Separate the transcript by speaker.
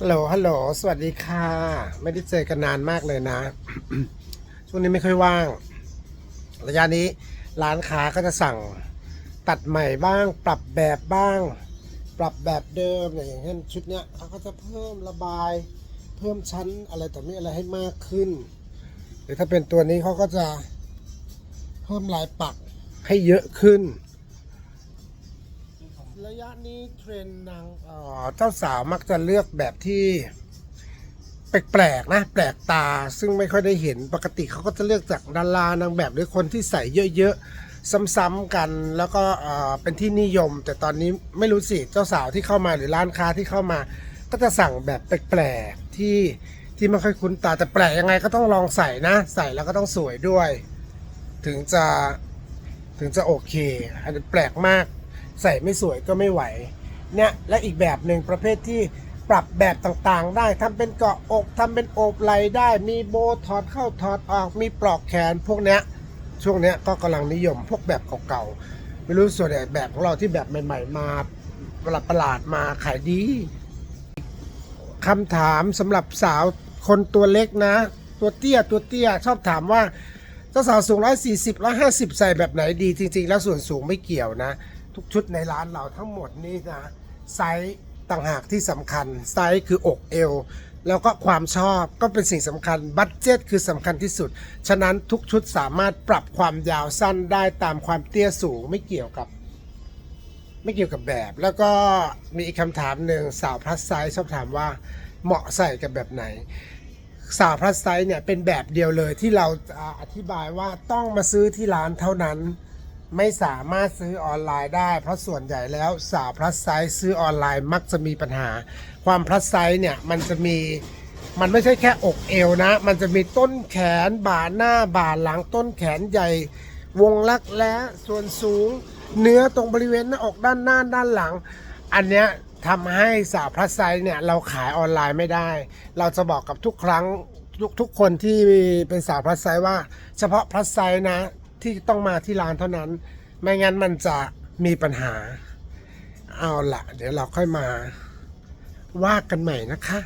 Speaker 1: ฮัลโหลฮัลโหล สวัสดีค่ะ ไม่ได้เจอกันนานมากเลยนะ ช่วงนี้ไม่ค่อยว่าง ระยะนี้ร้านค้าก็จะสั่งตัดใหม่บ้าง ปรับแบบบ้าง ปรับแบบเดิมอย่างเช่นชุดเนี้ยเขาก็จะเพิ่มระบาย เพิ่มชั้นอะไรแต่อมีอะไรให้มากขึ้น หรือถ้าเป็นตัวนี้เขาก็จะเพิ่มลายปักให้เยอะขึ้นะนี้เทรนด์นางเจ้าสาวมักจะเลือกแบบที่แปลกๆนะ แปลกตาซึ่งไม่ค่อยได้เห็นปกติเขาก็จะเลือกจากดารานางแบบหรือคนที่ใส่เยอะๆ ซ้ำๆกันแล้วก็เอ่อเป็นที่นิยม แต่ตอนนี้ไม่รู้สิเจ้าสาวที่เข้ามาหรือร้านค้าที่เข้ามา ก็จะสั่งแบบแปลกๆที่ที่ไม่ค่อยคุ้นตาแต่แปลกยังไงก็ต้องลองใส่นะ ใส่แล้วก็ต้องสวยด้วย ถึงจะถึงจะโอเค อันนี้แปลกมาก ใส่ไม่สวยก็ไม่ไหวเนี่ยและอีกแบบหนึ่งประเภทที่ปรับแบบต่างๆ ได้ทำเป็นเกาะอกทำเป็นโอบไหล่ได้ มีโบถอดเข้าถอดออกมีปลอกแขนพวกเนี้ยช่วงเนี้ยก็กำลังนิยมพวกแบบเก่าๆไม่รู้ส่วนใหญ่แบบของเราที่แบบใหม่ ๆ มาประหลาดประหลาดๆมาขายดีคำถามสำหรับสาวคนตัวเล็กนะ ตัวเตี้ยตัวเตี้ยชอบถามว่าเจ้าสาวสูง 140 150 ใส่แบบไหนดีจริง ๆ แล้วส่วนสูงไม่เกี่ยวนะ ทุกชุดในร้านเราทั้งหมดนี่นะไซส์ต่างหากที่สำคัญไซส์คืออกเอวแล้วก็ความชอบก็เป็นสิ่งสำคัญบัตเจ็ตคือสำคัญที่สุด ฉะนั้นทุกชุดสามารถปรับความยาวสั้นได้ตามความเตี้ยสูงไม่เกี่ยวกับ ไม่เกี่ยวกับแบบ แล้วก็มีอีกคำถามหนึ่งสาวพลัสไซส์ชอบถามว่าเหมาะใส่กับแบบไหน สาวพลัสไซส์เนี่ยเป็นแบบเดียวเลยที่เราอธิบายว่าต้องมาซื้อที่ร้านเท่านั้น ไม่สามารถซื้อออนไลน์ได้ เพราะส่วนใหญ่แล้วสาวพลัสไซส์ซื้อออนไลน์มักจะมีปัญหา ความพลัสไซส์เนี่ยมันจะมีมันไม่ใช่แค่อกเอวนะ มันจะมีต้นแขนบ่าหน้าบ่าหลังต้นแขนใหญ่ วงลักแร้ส่วนสูง เนื้อตรงบริเวณหน้าอกด้านหน้าด้านหลัง อันเนี้ยทำให้สาวพลัสไซส์เนี่ยเราขายออนไลน์ไม่ได้ เราจะบอกกับทุกครั้งทุกทุกคนที่เป็นสาวพลัสไซส์ว่า เฉพาะพลัสไซส์นะ ที่ต้องมาที่ร้านเท่านั้น ไม่งั้นมันจะมีปัญหา เอาละเดี๋ยวเราค่อยมาว่ากันใหม่นะคะ